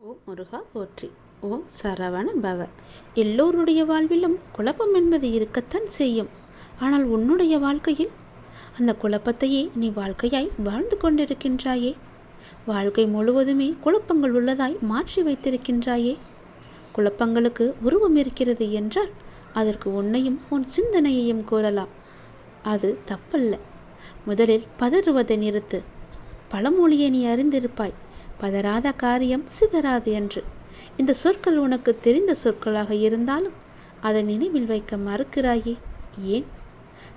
ஓம் முருகா போற்றி. ஓம் சரவண பவ எல்லோருடைய வாழ்விலும் குழப்பம் என்பது இருக்கத்தான் செய்யும். ஆனால் உன்னுடைய வாழ்க்கையில்? அந்த குழப்பத்தையே நீ வாழ்க்கையாய் வாழ்ந்து கொண்டிருக்கின்றாயே. வாழ்க்கை முழுவதுமே குழப்பங்கள் உள்ளதாய் மாற்றி வைத்திருக்கின்றாயே. குழப்பங்களுக்கு உருவம் இருக்கிறது என்றால் அதற்கு உன்னையும் உன் சிந்தனையையும் கூறலாம். அது தப்பல்ல. முதலில் பதறுவதை நிறுத்து. பழமொழியை நீ அறிந்திருப்பாய். பதறாத காரியம் சிதறாது என்று. இந்த சொற்கள் உனக்கு தெரிந்த சொற்களாக இருந்தாலும் அதை நினைவில் வைக்க மறுக்கிறாயே. ஏன்?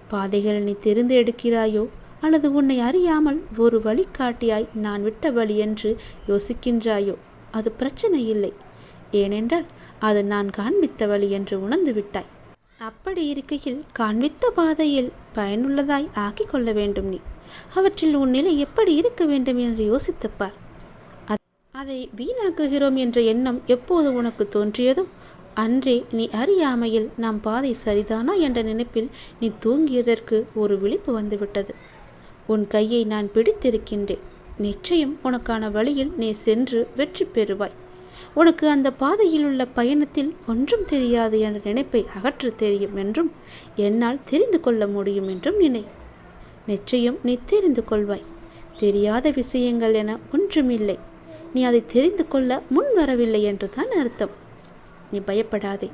பாதைகள் நீ தெரிந்து எடுக்கிறாயோ? அல்லது உன்னை அறியாமல் ஒரு வழிகாட்டியாய் நான் விட்ட வழி என்று யோசிக்கின்றாயோ? அது பிரச்சனை இல்லை. ஏனென்றால் அது நான் காண்பித்த வழி என்று உணர்ந்து விட்டாய். அப்படி இருக்கையில் காண்பித்த பாதையில் பயனுள்ளதாய் ஆக்கிக் கொள்ள வேண்டும் நீ. அவற்றில் உன் நிலை எப்படி இருக்க வேண்டும் என்று யோசித்துப்பார் அதை வீணாக்குகிறோம் என்ற எண்ணம் எப்போது உனக்கு தோன்றியதோ அன்றே நீ அறியாமையில் நாம் பாதை சரிதானா என்ற நினைப்பில் நீ தூங்கியதற்கு ஒரு விழிப்பு வந்துவிட்டது. உன் கையை நான் பிடித்திருக்கின்றேன். நிச்சயம் உனக்கான வழியில் நீ சென்று வெற்றி பெறுவாய். உனக்கு அந்த பாதையில் உள்ள பயணத்தில் ஒன்றும் தெரியாது என்ற நினைப்பை அகற்ற தெரியும் என்றும் என்னால் தெரிந்து கொள்ள முடியும் என்றும் நினை. நிச்சயம் நீ தெரிந்து கொள்வாய். தெரியாத விஷயங்கள் என ஒன்றுமில்லை. நீ அதை தெரிந்து கொள்ள முன் வரவில்லை என்றுதான் அர்த்தம். நீ பயப்படாதே.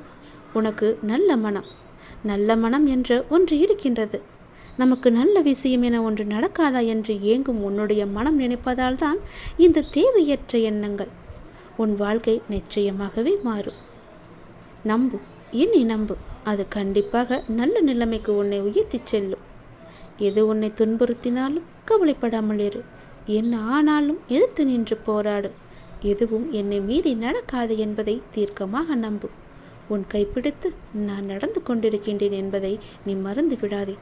உனக்கு நல்ல மனம். நல்ல மனம் என்ற ஒன்று இருக்கின்றது. நமக்கு நல்ல விஷயம் என ஒன்று நடக்காதா என்று ஏங்கும் உன்னுடைய மனம் நினைப்பதால் தான் இந்த தேவையற்ற எண்ணங்கள் உன் வாழ்க்கை நிச்சயமாகவே மாறும். நம்பு. என்னை நம்பு. அது கண்டிப்பாக நல்ல நிலைமைக்கு உன்னை உயர்த்திச் செல்லும். எது உன்னை துன்புறுத்தினாலும் கவலைப்படாமல் இரு. என்ன ஆனாலும் எதிர்த்து நின்று போராடு. எதுவும் என்னை மீறி நடக்காது என்பதை தீர்க்கமாக நம்பு. உன் கைப்பிடித்து நான் நடந்து கொண்டிருக்கின்றேன் என்பதை நீ மறந்து விடாதே.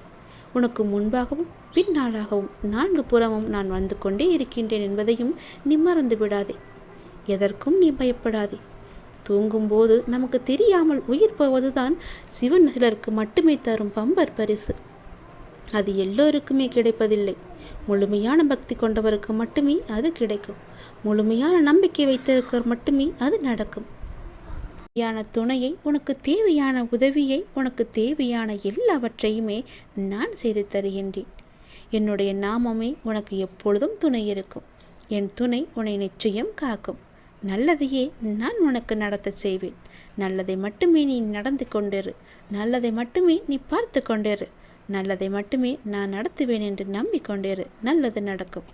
உனக்கு முன்பாகவும் பின்னாலாகவும் நான்கு புறமும் நான் வந்து கொண்டே இருக்கின்றேன் என்பதையும் நீ மறந்து விடாதே. எதற்கும் நீ பயப்படாதே. தூங்கும்போது நமக்கு தெரியாமல் உயிர் போவதுதான் சிவன் சிலருக்கு மட்டுமே தரும் பம்பர் பரிசு. அது எல்லோருக்குமே கிடைப்பதில்லை. முழுமையான பக்தி கொண்டவருக்கு மட்டுமே அது கிடைக்கும். முழுமையான நம்பிக்கை வைத்திருக்கவர் மட்டுமே அது நடக்கும். தேவையான துணையை உனக்கு தேவையான உதவியை உனக்கு தேவையான எல்லாவற்றையுமே நான் செய்து தருகின்றேன். என்னுடைய நாமமே உனக்கு எப்பொழுதும் துணை இருக்கும். என் துணை உன்னை நிச்சயம் காக்கும். நல்லதையே நான் உனக்கு நடத்த செய்வேன். நல்லதை மட்டுமே நீ நடந்து கொண்டிரு. நல்லதை மட்டுமே நீ பார்த்து கொண்டிரு. நல்லதை மட்டுமே நான் நடத்துவேன் என்று நம்பிக்கொண்டிரு நல்லது நடக்கும்.